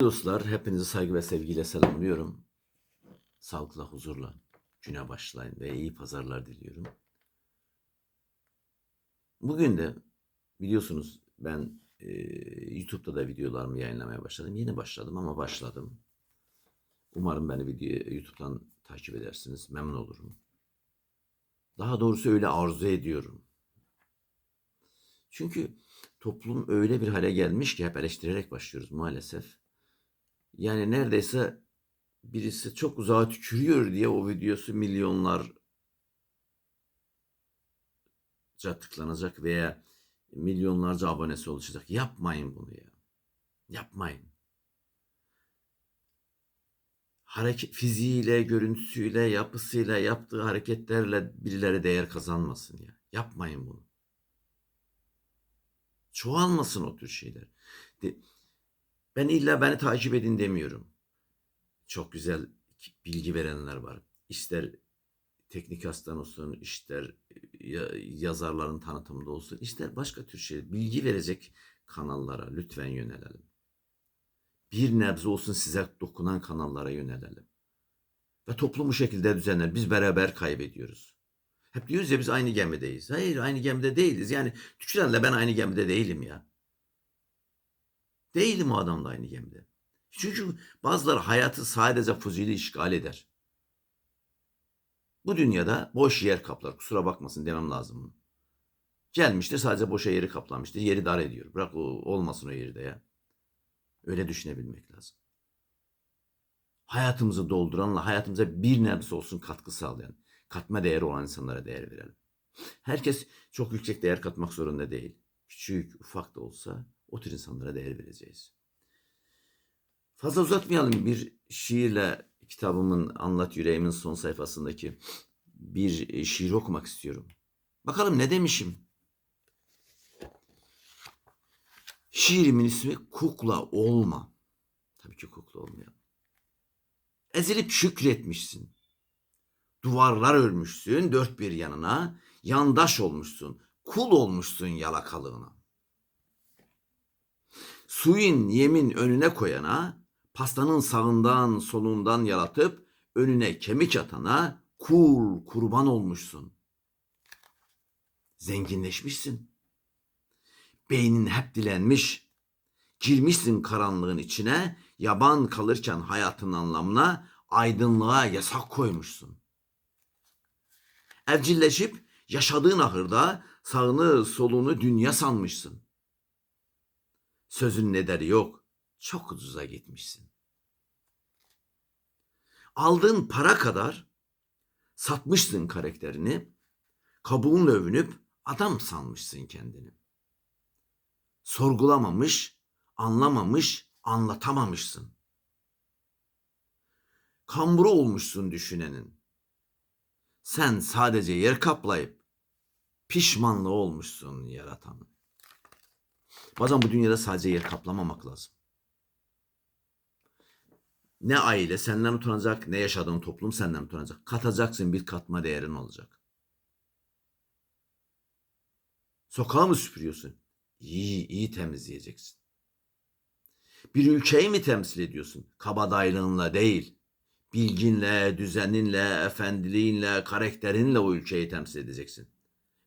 Dostlar, hepinizi saygı ve sevgiyle selamlıyorum. Sağlıkla, huzurla güne başlayın ve iyi pazarlar diliyorum. Bugün de biliyorsunuz ben e, YouTube'da da videolarımı yayınlamaya başladım. Yeni başladım ama başladım. Umarım beni video, YouTube'dan takip edersiniz. Memnun olurum. Daha doğrusu öyle arzu ediyorum. Çünkü toplum öyle bir hale gelmiş ki hep eleştirerek başlıyoruz maalesef. Yani neredeyse birisi çok uzağa tükürüyor diye o videosu milyonlarca tıklanacak veya milyonlarca abonesi oluşacak. Yapmayın bunu ya. Yapmayın. Hareket fiziğiyle, görüntüsüyle, yapısıyla, yaptığı hareketlerle birileri değer kazanmasın ya. Yapmayın bunu. Çoğalmasın o tür şeyler. De- ben illa beni takip edin demiyorum. Çok güzel bilgi verenler var. İster teknik hastan olsun, ister ya- yazarların tanıtımında olsun, ister başka tür şey bilgi verecek kanallara lütfen yönelelim. Bir nebze olsun size dokunan kanallara yönelelim. Ve toplum bu şekilde düzenler. Biz beraber kaybediyoruz. Hep diyoruz ya biz aynı gemideyiz. Hayır aynı gemide değiliz. Yani Tüküren'le ben aynı gemide değilim ya. Değilim o adamla aynı gemide. Çünkü bazıları hayatı sadece fuzuli işgal eder. Bu dünyada boş yer kaplar. Kusura bakmasın demem lazım bunu. Gelmiştir sadece boşa yeri kaplamıştır. Yeri dar ediyor. Bırak o olmasın o yerde ya. Öyle düşünebilmek lazım. Hayatımızı dolduranla hayatımıza bir nebze olsun katkı sağlayan, katma değeri olan insanlara değer verelim. Herkes çok yüksek değer katmak zorunda değil. Küçük, ufak da olsa o tür insanlara değer vereceğiz. Fazla uzatmayalım. Bir şiirle kitabımın Anlat Yüreğimin son sayfasındaki bir e, şiir okumak istiyorum. Bakalım ne demişim? Şiirimin ismi Kukla Olma. Tabii ki kukla olmayalım. Ezilip şükretmişsin. Duvarlar örmüşsün dört bir yanına. Yandaş olmuşsun. Kul olmuşsun yalakalığına. Suyun yemin önüne koyana, pastanın sağından solundan yalatıp önüne kemik atana kul kurban olmuşsun. Zenginleşmişsin. Beynin hep dilenmiş. Girmişsin karanlığın içine, yaban kalırken hayatın anlamına aydınlığa yasak koymuşsun. Evcilleşip yaşadığın ahırda sağını solunu dünya sanmışsın. Sözün nedeni yok. Çok ucuza gitmişsin. Aldığın para kadar satmışsın karakterini, kabuğunla övünüp adam sanmışsın kendini. Sorgulamamış, anlamamış, anlatamamışsın. Kamburu olmuşsun düşünenin. Sen sadece yer kaplayıp pişmanlı olmuşsun yaratanın. Bazen bu dünyada sadece yer kaplamamak lazım. Ne aile senden utanacak, ne yaşadığın toplum senden utanacak. Katacaksın bir katma değerin olacak. Sokağı mı süpürüyorsun? İyi, iyi temizleyeceksin. Bir ülkeyi mi temsil ediyorsun? Kabadaylığınla değil, bilginle, düzeninle, efendiliğinle, karakterinle o ülkeyi temsil edeceksin.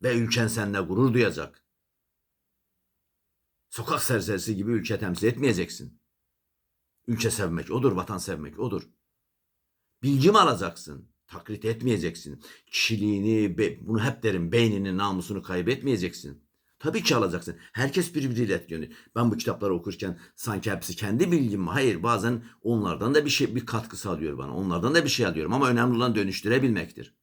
Ve ülken seninle gurur duyacak. Sokak serserisi gibi ülke temsil etmeyeceksin. Ülke sevmek odur, vatan sevmek odur. Bilgi mi alacaksın? Taklit etmeyeceksin. Kişiliğini, bunu hep derim, beynini, namusunu kaybetmeyeceksin. Tabii ki alacaksın. Herkes birbiriyle etkileniyor. Ben bu kitapları okurken sanki hepsi kendi bilgim mi? Hayır bazen onlardan da bir şey bir katkı sağlıyor bana. Onlardan da bir şey alıyorum ama önemli olan dönüştürebilmektir.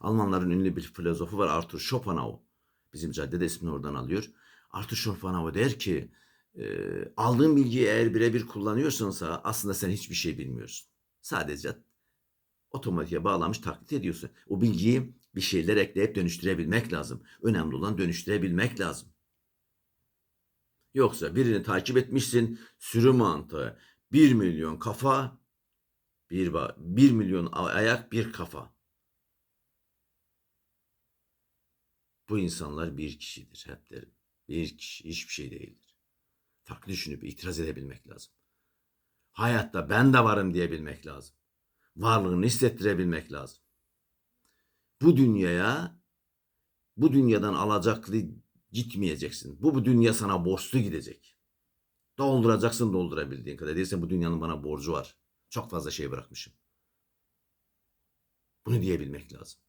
Almanların ünlü bir filozofu var Arthur Schopenhauer. Bizim caddede ismini oradan alıyor. Arthur Schopenhauer der ki e, aldığın bilgiyi eğer birebir kullanıyorsansa aslında sen hiçbir şey bilmiyorsun. Sadece otomatiğe bağlanmış taklit ediyorsun. O bilgiyi bir şeyler ekleyip dönüştürebilmek lazım. Önemli olan dönüştürebilmek lazım. Yoksa birini takip etmişsin, sürü mantığı, bir milyon kafa, bir, bir milyon ayak, bir kafa. Bu insanlar bir kişidir hep derim. Kişi hiçbir şey değildir. Farklı düşünüp itiraz edebilmek lazım. Hayatta ben de varım diyebilmek lazım. Varlığını hissettirebilmek lazım. Bu dünyaya bu dünyadan alacaklı gitmeyeceksin. Bu, bu dünya sana borçlu gidecek. Dolduracaksın doldurabildiğin kadar. Değilse bu dünyanın bana borcu var. Çok fazla şey bırakmışım. Bunu diyebilmek lazım.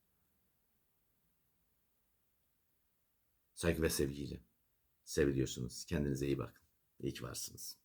Saygı ve sevgiyle. Seviliyorsunuz. Kendinize iyi bakın. İyi ki varsınız.